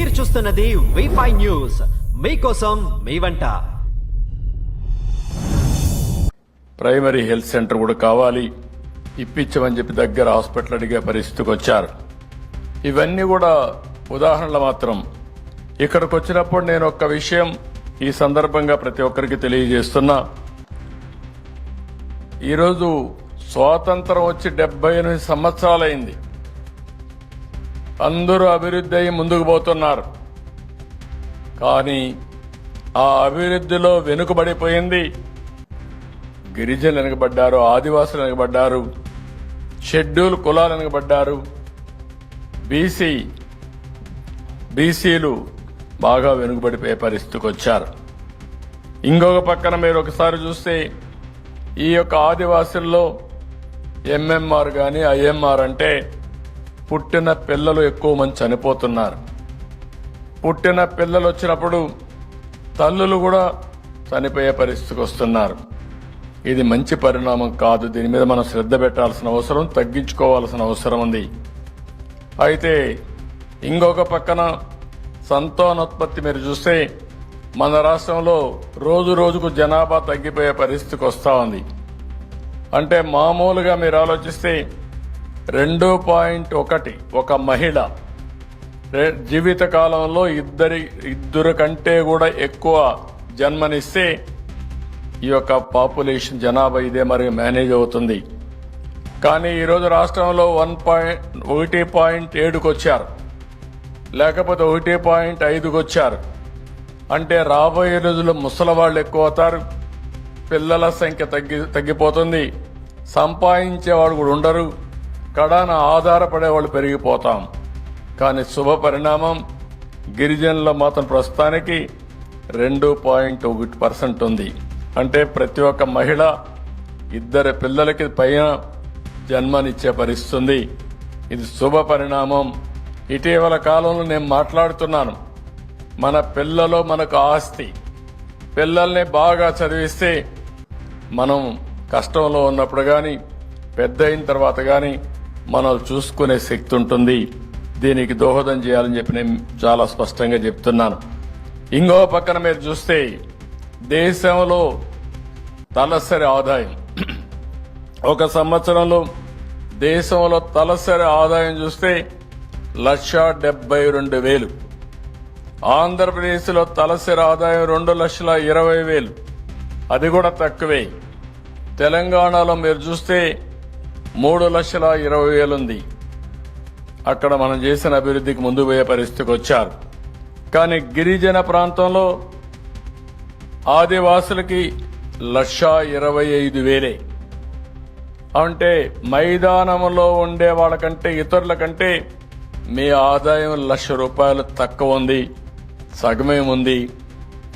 మీరు చూస్తున్నది V five news మీకోసం మీ వంట. ప్రైమరీ హెల్త్ సెంటర్ కూడా కావాలి. ఇప్పించమని చెప్పి దగ్గర హాస్పిటల్ అడిగే పరిస్థితికి వచ్చారు. ఇవన్నీ కూడా ఉదాహరణలు మాత్రం. ఇక్కడికి వచ్చినప్పుడు నేను ఒక్క విషయం ఈ సందర్భంగా ప్రతి ఒక్కరికి తెలియజేస్తున్నా. ఈరోజు స్వాతంత్రం వచ్చి డెబ్బై ఎనిమిది సంవత్సరాలైంది. అందరూ అభివృద్ధి అయి ముందుకు పోతున్నారు. కానీ ఆ అభివృద్ధిలో వెనుకబడిపోయింది గిరిజనులు వెనకబడ్డారు ఆదివాసులు వెనకబడ్డారు షెడ్యూల్ కులాలు వెనకబడ్డారు. బీసీ బీసీలు బాగా వెనుకబడిపోయే పరిస్థితికి వచ్చారు. ఇంకొక పక్కన మీరు ఒకసారి చూస్తే ఈ యొక్క ఆదివాసుల్లో ఎంఎంఆర్ కానీ ఐఎంఆర్ అంటే పుట్టిన పిల్లలు ఎక్కువ మంది చనిపోతున్నారు. పుట్టిన పిల్లలు వచ్చినప్పుడు తల్లులు కూడా చనిపోయే పరిస్థితికి వస్తున్నారు. ఇది మంచి పరిణామం కాదు. దీని మీద మనం శ్రద్ధ పెట్టాల్సిన అవసరం తగ్గించుకోవాల్సిన అవసరం ఉంది. అయితే ఇంకొక పక్కన సంతానోత్పత్తి మీరు చూస్తే మన రాష్ట్రంలో రోజు రోజుకు జనాభా తగ్గిపోయే పరిస్థితికి వస్తూ ఉంది. అంటే మామూలుగా మీరు ఆలోచిస్తే రెండు పాయింట్ ఒకటి. ఒక మహిళ. జీవితకాలంలో జీవిత కాలంలో ఇద్దరి ఇద్దరు కంటే కూడా ఎక్కువ జన్మనిస్తే ఈ యొక్క పాపులేషన్ జనాభా ఇదే మరి మేనేజ్ అవుతుంది. కానీ ఈరోజు రాష్ట్రంలో వన్ పాయింట్ ఒకటి పాయింట్ ఏడుకు వచ్చారు. లేకపోతే ఒకటి పాయింట్ ఐదుకు వచ్చారు. అంటే రాబోయే రోజుల్లో ముసలి వాళ్ళు ఎక్కువ అవుతారు పిల్లల సంఖ్య తగ్గి తగ్గిపోతుంది. సంపాదించేవాడు కూడా ఉండరు. కడాన ఆధారపడే వాళ్ళు పెరిగిపోతాం. కానీ శుభ పరిణామం గిరిజనుల మాత్రం ప్రస్తుతానికి రెండు పాయింట్ ఒకటి పర్సెంట్ ఉంది. అంటే ప్రతి ఒక్క మహిళ ఇద్దరు పిల్లలకి పైన జన్మనిచ్చే పరిస్థితుంది. ఇది శుభ పరిణామం. ఇటీవల కాలంలో నేను మాట్లాడుతున్నాను. మన పిల్లలు మనకు ఆస్తి. పిల్లల్ని బాగా చదివిస్తే మనం కష్టంలో ఉన్నప్పుడు కానీ పెద్ద అయిన తర్వాత కానీ మనం చూసుకునే శక్తి ఉంటుంది. దీనికి దోహదం చేయాలని చెప్పి నేను చాలా స్పష్టంగా చెప్తున్నాను. ఇంకో పక్కన మీరు చూస్తే దేశంలో తలసరి ఆదాయం. ఒక సంవత్సరంలో దేశంలో తలసరి ఆదాయం చూస్తే లక్ష డెబ్బై రెండు వేలు. ఆంధ్రప్రదేశ్లో తలసరి ఆదాయం రెండు లక్షల ఇరవై వేలు. అది కూడా తక్కువే. తెలంగాణలో మీరు చూస్తే మూడు లక్షల ఇరవై వేలు ఉంది. అక్కడ మనం చేసిన అభివృద్ధికి ముందు పోయే పరిస్థితికి వచ్చారు. కానీ గిరిజన ప్రాంతంలో ఆదివాసులకి లక్ష ఇరవై ఐదు వేలే. అంటే మైదానంలో ఉండే వాళ్ళకంటే ఇతరుల కంటే మీ ఆదాయం లక్ష రూపాయలు తక్కువ ఉంది సగమే ఉంది.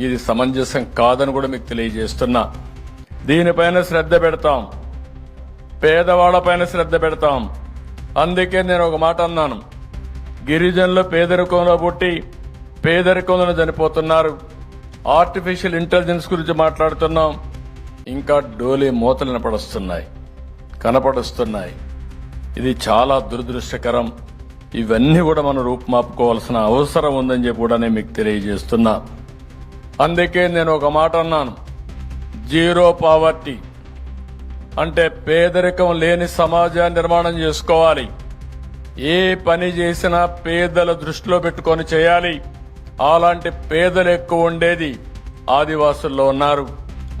ఇది సమంజసం కాదని కూడా మీకు తెలియజేస్తున్నా. దీనిపైన శ్రద్ధ పెడతాం. పేదవాళ్ళపైన శ్రద్ధ పెడతాం. అందుకే నేను ఒక మాట అన్నాను. గిరిజనులు పేదరికంలో పుట్టి పేదరికంలో చనిపోతున్నారు. ఆర్టిఫిషియల్ ఇంటెలిజెన్స్ గురించి మాట్లాడుతున్నాం. ఇంకా డోలీ మూతలు కనపడుస్తున్నాయి కనపడుస్తున్నాయి. ఇది చాలా దురదృష్టకరం. ఇవన్నీ కూడా మనం రూపుమాపుకోవాల్సిన అవసరం ఉందని చెప్పి కూడా నేను మీకు తెలియజేస్తున్నా. అందుకే నేను ఒక మాట అన్నాను. జీరో పావర్టీ అంటే పేదరికం లేని సమాజాన్ని నిర్మాణం చేసుకోవాలి. ఏ పని చేసినా పేదల దృష్టిలో పెట్టుకొని చేయాలి. అలాంటి పేదలు ఎక్కువ ఉండేది ఆదివాసుల్లో ఉన్నారు.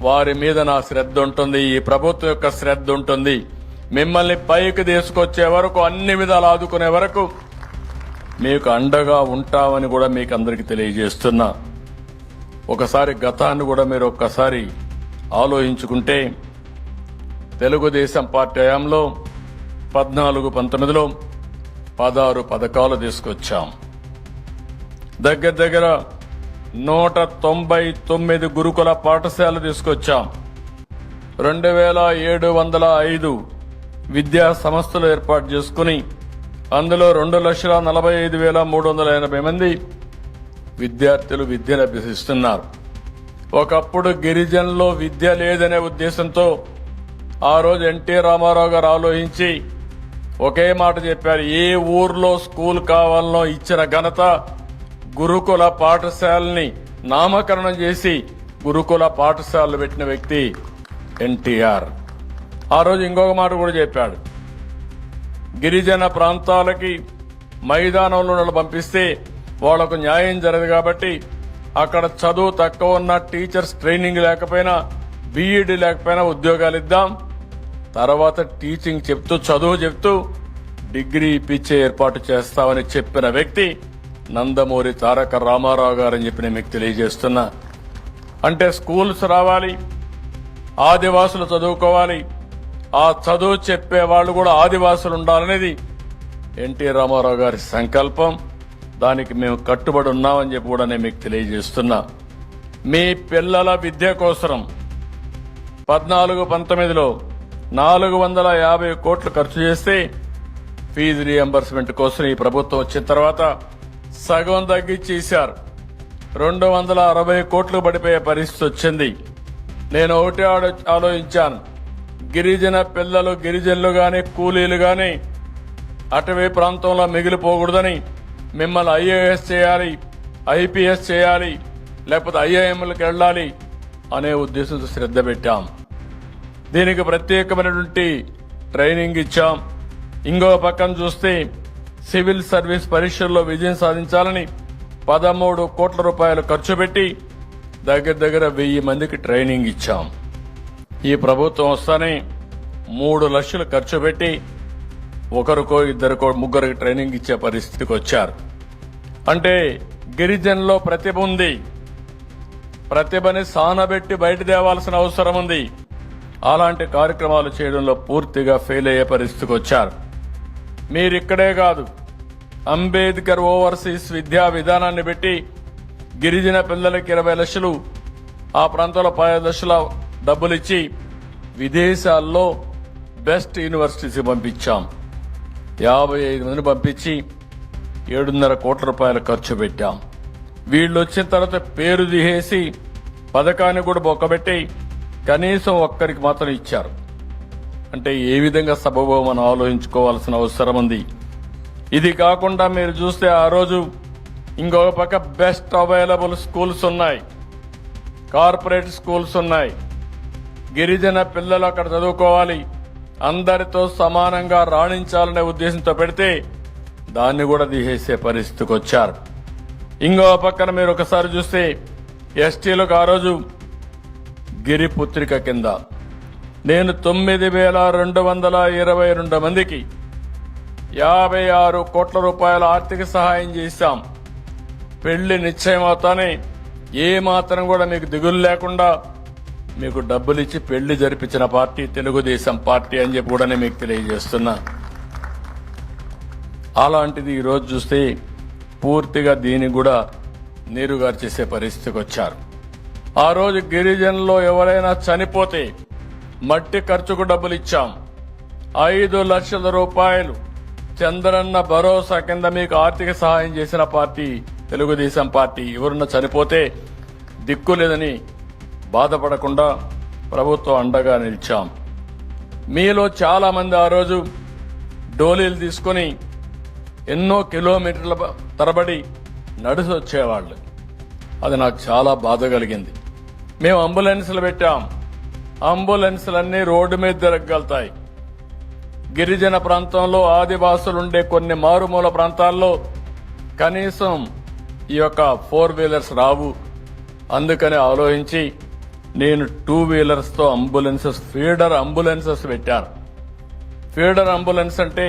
వారి మీద నా శ్రద్ధ ఉంటుంది ఈ ప్రభుత్వం యొక్క శ్రద్ధ ఉంటుంది. మిమ్మల్ని పైకి తీసుకొచ్చే వరకు అన్ని విధాలు ఆదుకునే వరకు మీకు అండగా ఉంటామని కూడా మీకు అందరికీ తెలియజేస్తున్నా. ఒకసారి గతాన్ని కూడా మీరు ఒక్కసారి ఆలోచించుకుంటే తెలుగుదేశం పార్టీ హయాంలో పద్నాలుగు పంతొమ్మిదిలో పదహారు పథకాలు తీసుకొచ్చాం. దగ్గర దగ్గర నూట తొంభై తొమ్మిది గురుకుల పాఠశాలలు తీసుకొచ్చాం. రెండు వేల ఏడు వందల ఐదు విద్యా సంస్థలు ఏర్పాటు చేసుకుని అందులో రెండు లక్షల నలభై ఐదు వేల మూడు వందల ఎనభై మంది విద్యార్థులు విద్యను అభ్యసిస్తున్నారు. ఒకప్పుడు గిరిజనులో విద్య లేదనే ఉద్దేశంతో ఆ రోజు ఎన్టీ రామారావు గారు ఆలోచించి ఒకే మాట చెప్పారు ఏ ఊర్లో స్కూల్ కావాలనో ఇచ్చిన ఘనత గురుకుల పాఠశాలని నామకరణం చేసి గురుకుల పాఠశాలలు పెట్టిన వ్యక్తి ఎన్టీఆర్. ఆ రోజు ఇంకొక మాట కూడా చెప్పాడు. గిరిజన ప్రాంతాలకి మైదానంలో పంపిస్తే వాళ్ళకు న్యాయం జరగదు కాబట్టి అక్కడ చదువు తక్కువ ఉన్న టీచర్స్ ట్రైనింగ్ లేకపోయినా బీఈడి లేకపోయినా ఉద్యోగాలు ఇద్దాం. తర్వాత టీచింగ్ చెప్తూ చదువు చెప్తూ డిగ్రీ ఇప్పించే ఏర్పాటు చేస్తామని చెప్పిన వ్యక్తి నందమూరి తారక రామారావు గారని చెప్పి నేను మీకు తెలియజేస్తున్నా. అంటే స్కూల్స్ రావాలి ఆదివాసులు చదువుకోవాలి ఆ చదువు చెప్పే వాళ్ళు కూడా ఆదివాసులు ఉండాలనేది ఎన్టీ రామారావు గారి సంకల్పం. దానికి మేము కట్టుబడి ఉన్నామని చెప్పి కూడా నేను మీకు తెలియజేస్తున్నా. మీ పిల్లల విద్య కోసం పద్నాలుగు పంతొమ్మిదిలో నాలుగు వందల యాభై కోట్లు ఖర్చు చేస్తే ఫీజు రీఎంబర్స్మెంట్ కోసం ఈ ప్రభుత్వం వచ్చిన తర్వాత సగం తగ్గించేశారు రెండు వందల అరవై కోట్లు పడిపోయే పరిస్థితి వచ్చింది. నేను ఒకటి ఆలో- ఆలోచించాను. గిరిజన పిల్లలు గిరిజనులు కానీ కూలీలు కానీ అటవీ ప్రాంతంలో మిగిలిపోకూడదని మిమ్మల్ని ఐఏఎస్ చేయాలి ఐపీఎస్ చేయాలి లేకపోతే ఐఏఎంలకు వెళ్ళాలి అనే ఉద్దేశంతో శ్రద్ధ పెట్టాం. దీనికి ప్రత్యేకమైనటువంటి ట్రైనింగ్ ఇచ్చాం. ఇంకో పక్కన చూస్తే సివిల్ సర్వీస్ పరీక్షల్లో విజయం సాధించాలని పదమూడు కోట్ల రూపాయలు ఖర్చు పెట్టి దగ్గర దగ్గర వెయ్యి మందికి ట్రైనింగ్ ఇచ్చాం. ఈ ప్రభుత్వం వస్తానే మూడు లక్షలు ఖర్చు పెట్టి ఒకరికో ఇద్దరికో ముగ్గురికి ట్రైనింగ్ ఇచ్చే పరిస్థితికి వచ్చారు. అంటే గిరిజనులో ప్రతిభ ఉంది. ప్రతిభని సానబెట్టి బయట తేవాల్సిన అవసరం ఉంది. అలాంటి కార్యక్రమాలు చేయడంలో పూర్తిగా ఫెయిల్ అయ్యే పరిస్థితికి వచ్చారు. మీరిక్కడే కాదు అంబేద్కర్ ఓవర్సీస్ విద్యా విధానాన్ని పెట్టి గిరిజన పిల్లలకి ఇరవై లక్షలు ఆ ప్రాంతంలో పది లక్షల డబ్బులు ఇచ్చి విదేశాల్లో బెస్ట్ యూనివర్సిటీస్ పంపించాం. యాభై ఐదు మందిని పంపించి ఏడున్నర కోట్ల రూపాయలు ఖర్చు పెట్టాం. వీళ్ళు వచ్చిన తర్వాత పేరు దిహేసి పథకాన్ని కూడా బొక్కబెట్టి కనీసం ఒక్కరికి మాత్రం ఇచ్చారు. అంటే ఏ విధంగా సబబో మనం ఆలోచించుకోవాల్సిన అవసరం ఉంది. ఇది కాకుండా మీరు చూస్తే ఆ రోజు ఇంకొక పక్క బెస్ట్ అవైలబుల్ స్కూల్స్ ఉన్నాయి. కార్పొరేట్ స్కూల్స్ ఉన్నాయి. గిరిజన పిల్లలు అక్కడ చదువుకోవాలి. అందరితో సమానంగా రాణించాలనే ఉద్దేశంతో పెడితే దాన్ని కూడా తీసేసే పరిస్థితికి వచ్చారు. ఇంకో పక్కన మీరు ఒకసారి చూస్తే ఎస్టీలకు ఆ రోజు గిరిపుత్రిక కింద. నేను తొమ్మిది వేల రెండు వందల ఇరవై రెండు మందికి యాభై ఆరు కోట్ల రూపాయల ఆర్థిక సహాయం చేశాం. పెళ్ళి నిశ్చయమవుతానే ఏ మాత్రం కూడా మీకు దిగులు లేకుండా మీకు డబ్బులు ఇచ్చి పెళ్ళి జరిపించిన పార్టీ తెలుగుదేశం పార్టీ అని చెప్పి కూడా నేను మీకు తెలియజేస్తున్నా. అలాంటిది ఈరోజు చూస్తే పూర్తిగా దీన్ని కూడా నీరుగారు చేసే పరిస్థితికి వచ్చారు. ఆ రోజు గిరిజనులో ఎవరైనా చనిపోతే మట్టి ఖర్చుకు డబ్బులు ఇచ్చాం. ఐదు లక్షల రూపాయలు. చంద్రన్న భరోసా కింద మీకు ఆర్థిక సహాయం చేసిన పార్టీ తెలుగుదేశం పార్టీ ఎవరున్న చనిపోతే దిక్కు లేదని బాధపడకుండా ప్రభుత్వం అండగా నిలిచాం. మీలో చాలామంది ఆ రోజు డోలీలు తీసుకొని ఎన్నో కిలోమీటర్ల తరబడి నడిచి వచ్చేవాళ్ళు అది నాకు చాలా బాధ కలిగింది. మేము అంబులెన్సులు పెట్టాం. అంబులెన్స్లన్నీ రోడ్డు మీద తిరగలుగుతాయి గిరిజన ప్రాంతంలో ఆదివాసులు ఉండే కొన్ని మారుమూల ప్రాంతాల్లో కనీసం ఈ యొక్క ఫోర్ వీలర్స్ రావు. అందుకని ఆలోచించి నేను టూ వీలర్స్తో అంబులెన్సెస్ ఫీడర్ అంబులెన్సెస్ పెట్టాను. ఫీడర్ అంబులెన్స్ అంటే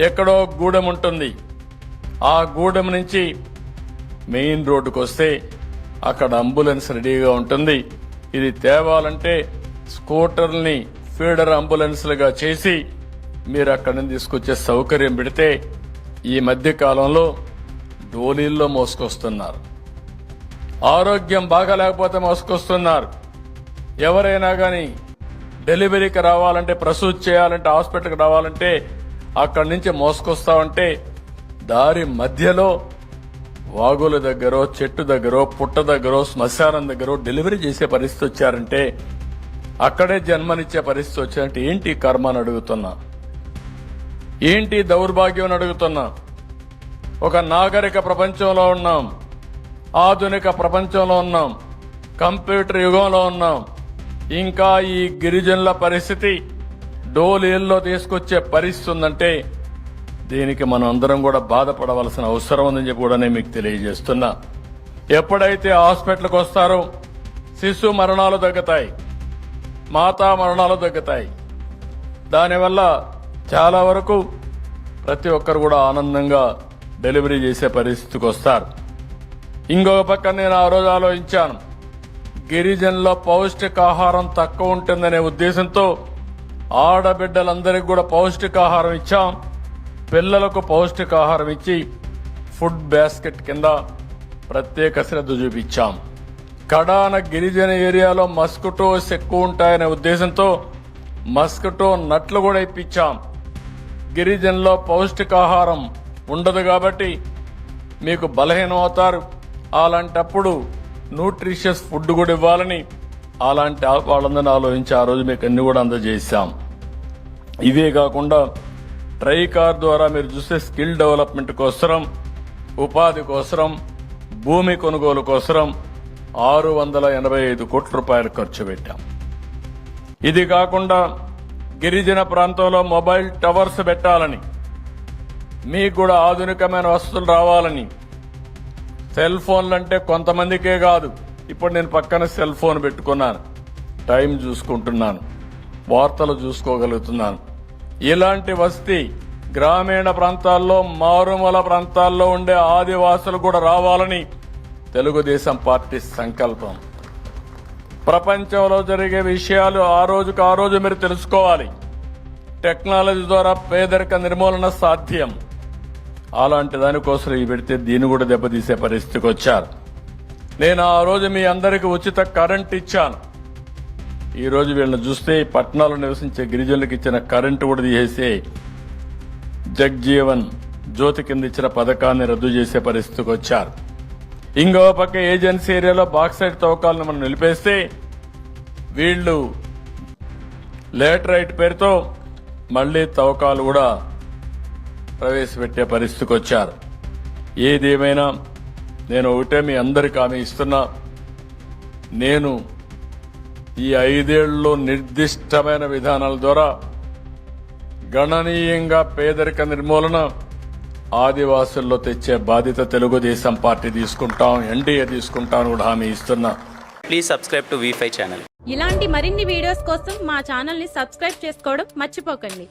ఎక్కడో గూడెం ఉంటుంది. ఆ గూడెం నుంచి మెయిన్ రోడ్డుకు వస్తే అక్కడ అంబులెన్స్ రెడీగా ఉంటుంది. ఇది తేవాలంటే స్కూటర్ని ఫీడర్ అంబులెన్స్లుగా చేసి మీరు అక్కడి నుంచి తీసుకొచ్చే సౌకర్యం పెడితే ఈ మధ్య కాలంలో డోలీల్లో మోసుకొస్తున్నారు. ఆరోగ్యం బాగాలేకపోతే మోసుకొస్తున్నారు. ఎవరైనా కానీ డెలివరీకి రావాలంటే ప్రసూతి చేయాలంటే హాస్పిటల్కి రావాలంటే అక్కడి నుంచి మోసుకొస్తామంటే దారి మధ్యలో వాగుల దగ్గర చెట్టు దగ్గర పుట్ట దగ్గర శ్మశానం దగ్గర డెలివరీ చేసే పరిస్థితి వచ్చారంటే అక్కడే జన్మనిచ్చే పరిస్థితి వచ్చారంటే ఏంటి కర్మ అని అడుగుతున్నా. ఏంటి దౌర్భాగ్యం అని అడుగుతున్నా. ఒక నాగరిక ప్రపంచంలో ఉన్నాం. ఆధునిక ప్రపంచంలో ఉన్నాం. కంప్యూటర్ యుగంలో ఉన్నాం. ఇంకా ఈ గిరిజనుల పరిస్థితి డోలీల్లో తీసుకొచ్చే పరిస్థితి ఉందంటే దీనికి మనం అందరం కూడా బాధపడవలసిన అవసరం ఉందని చెప్పి కూడా నేను మీకు తెలియజేస్తున్నా. ఎప్పుడైతే హాస్పిటల్కి వస్తారో శిశు మరణాలు తగ్గుతాయి. మాతా మరణాలు తగ్గుతాయి. దానివల్ల చాలా వరకు ప్రతి ఒక్కరు కూడా ఆనందంగా డెలివరీ చేసే పరిస్థితికి వస్తారు. ఇంకొక పక్క నేను ఆ రోజు ఆలోచించాను. గిరిజనుల పౌష్టికాహారం తక్కువ ఉంటుందనే ఉద్దేశంతో ఆడబిడ్డలందరికీ కూడా పౌష్టికాహారం ఇచ్చాం. పిల్లలకు పౌష్టికాహారం ఇచ్చి ఫుడ్ బాస్కెట్ కింద ప్రత్యేక శ్రద్ధ చూపించాం. కడాన గిరిజన ఏరియాలో మస్కిటోస్ ఎక్కువ ఉంటాయనే ఉద్దేశంతో మస్కిటో నట్లు కూడా ఇప్పించాం. గిరిజనులో పౌష్టికాహారం ఉండదు కాబట్టి మీకు బలహీనం అవుతారు. అలాంటప్పుడు న్యూట్రిషియస్ ఫుడ్ కూడా ఇవ్వాలని అలాంటి వాళ్ళందరినీ ఆలోచించి ఆ రోజు మీకు అన్ని కూడా అందజేశాం. ఇవే కాకుండా ట్రై కార్ ద్వారా మీరు చూస్తే స్కిల్ డెవలప్మెంట్ కోసరం ఉపాధి కోసరం భూమి కొనుగోలు కోసరం ఆరు వందల ఎనభై ఐదు కోట్ల రూపాయలు ఖర్చు పెట్టాం. ఇది కాకుండా గిరిజన ప్రాంతంలో మొబైల్ టవర్స్ పెట్టాలని మీకు కూడా ఆధునికమైన వసతులు రావాలని. సెల్ ఫోన్లు అంటే కొంతమందికే కాదు ఇప్పుడు నేను పక్కన సెల్ ఫోన్ పెట్టుకున్నాను. టైం చూసుకుంటున్నాను వార్తలు చూసుకోగలుగుతున్నాను. ఇలాంటి వస్తీ గ్రామీణ ప్రాంతాల్లో మారుమూల ప్రాంతాల్లో ఉండే ఆదివాసులు కూడా రావాలని తెలుగుదేశం పార్టీ సంకల్పం. ప్రపంచంలో జరిగే విషయాలు ఆ రోజుకు ఆ రోజు మీరు తెలుసుకోవాలి. టెక్నాలజీ ద్వారా పేదరిక నిర్మూలన సాధ్యం. అలాంటి దానికోసం ఇవి పెడితే దీన్ని కూడా దెబ్బతీసే పరిస్థితికి వచ్చారు. నేను ఆ రోజు మీ అందరికీ ఉచిత కరెంట్ ఇచ్చాను. ఈ రోజు వీళ్ళని చూస్తే పట్టణాల్లో నివసించే గిరిజనులకు ఇచ్చిన కరెంటు కూడా తీసేసే జగ్జీవన్ జ్యోతి కింద ఇచ్చిన పథకాన్ని రద్దు చేసే పరిస్థితికి వచ్చారు. ఇంకో పక్క ఏజెన్సీ ఏరియాలో బాక్సైడ్ తవ్వకాలను మనం నిలిపేస్తే వీళ్ళు లేటరైట్ పేరుతో మళ్ళీ తవ్వకాలు కూడా ప్రవేశపెట్టే పరిస్థితికి వచ్చారు. ఏదేమైనా నేను ఒకటే మీ అందరికి హామీ ఇస్తున్నా. నేను ఈ ఐదేళ్ళలో నిర్దిష్టమైన విధానాల ద్వారా గణనీయంగా పేదరిక నిర్మూలన ఆదివాసుల్లో తెచ్చే బాధ్యత తెలుగుదేశం పార్టీ తీసుకుంటాం ఎన్డీఏ తీసుకుంటాం కూడా హామీ ఇస్తున్నా please subscribe to V five channel ఇలాంటి మరిన్ని వీడియోస్ కోసం మా ఛానల్ని సబ్స్క్రైబ్ చేసుకోవడం మర్చిపోకండి.